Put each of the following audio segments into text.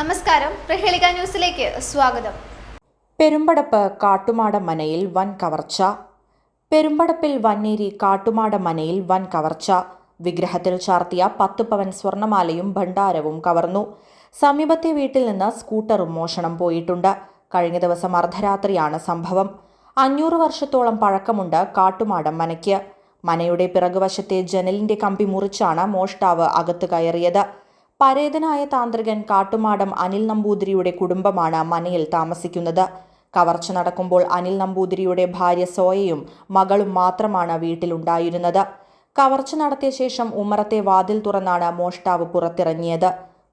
നമസ്കാരം. പ്രഹേളിക ന്യൂസിലേക്ക് സ്വാഗതം. പെരുമ്പടപ്പ് കാട്ടുമാട മനയിൽ വൻ കവർച്ച. പെരുമ്പടപ്പിൽ വന്നേരി കാട്ടുമാട മനയിൽ വൻ കവർച്ച. വിഗ്രഹത്തിൽ ചാർത്തിയ പത്ത് പവൻ സ്വർണമാലയും ഭണ്ഡാരവും കവർന്നു. സമീപത്തെ വീട്ടിൽ നിന്ന് സ്കൂട്ടറും മോഷണം പോയിട്ടുണ്ട്. കഴിഞ്ഞ ദിവസം അർദ്ധരാത്രിയാണ് സംഭവം. അഞ്ഞൂറ് വർഷത്തോളം പഴക്കമുണ്ട് കാട്ടുമാടം മനയ്ക്ക് മനയുടെ പിറകുവശത്തെ ജനലിന്റെ കമ്പി മുറിച്ചാണ് മോഷ്ടാവ് അകത്ത് കയറിയത്. പരേതനായ താന്ത്രികൻ കാട്ടുമാടം അനിൽ നമ്പൂതിരിയുടെ കുടുംബമാണ് മനയിൽ താമസിക്കുന്നത്. കവർച്ച നടക്കുമ്പോൾ അനിൽ നമ്പൂതിരിയുടെ ഭാര്യ സോയയും മകളും മാത്രമാണ് വീട്ടിലുണ്ടായിരുന്നത്. കവർച്ച നടത്തിയ ശേഷം ഉമ്മറത്തെ വാതിൽ തുറന്നാണ് മോഷ്ടാവ് പുറത്തിറങ്ങിയത്.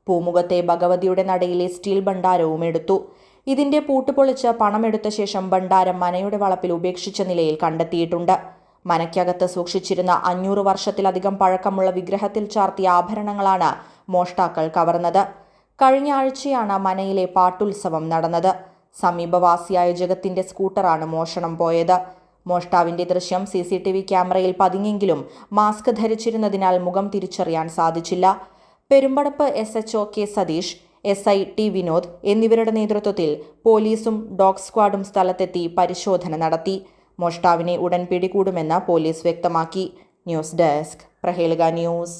പൂമുഖത്തെ ഭഗവതിയുടെ നടയിലെ സ്റ്റീൽ ഭണ്ഡാരവും എടുത്തു. ഇതിന്റെ പൂട്ടുപൊളിച്ച് പണമെടുത്ത ശേഷം ഭണ്ഡാരം മനയുടെ വളപ്പിൽ ഉപേക്ഷിച്ച നിലയിൽ കണ്ടെത്തിയിട്ടുണ്ട്. മനയ്ക്കകത്ത് സൂക്ഷിച്ചിരുന്ന അഞ്ഞൂറ് വർഷത്തിലധികം പഴക്കമുള്ള വിഗ്രഹത്തിൽ ചാർത്തിയ ആഭരണങ്ങളാണ് മോഷ്ടാക്കൾ കവർന്നത്. കഴിഞ്ഞ ആഴ്ചയാണ് മനയിലെ പാട്ടുത്സവം നടന്നത്. സമീപവാസിയായ ജഗത്തിന്റെ സ്കൂട്ടറാണ് മോഷണം പോയത്. മോഷ്ടാവിന്റെ ദൃശ്യം സി സി ടി വി ക്യാമറയിൽ പതിഞ്ഞെങ്കിലും മാസ്ക് ധരിച്ചിരുന്നതിനാൽ മുഖം തിരിച്ചറിയാൻ സാധിച്ചില്ല. Perumpadappu S H O K Satheesh S I T Vinod എന്നിവരുടെ നേതൃത്വത്തിൽ പോലീസും ഡോഗ് സ്ക്വാഡും സ്ഥലത്തെത്തി പരിശോധന നടത്തി. മോഷ്ടാവിനെ ഉടൻ പിടികൂടുമെന്ന് പോലീസ് വ്യക്തമാക്കി. News desk Prahelika news.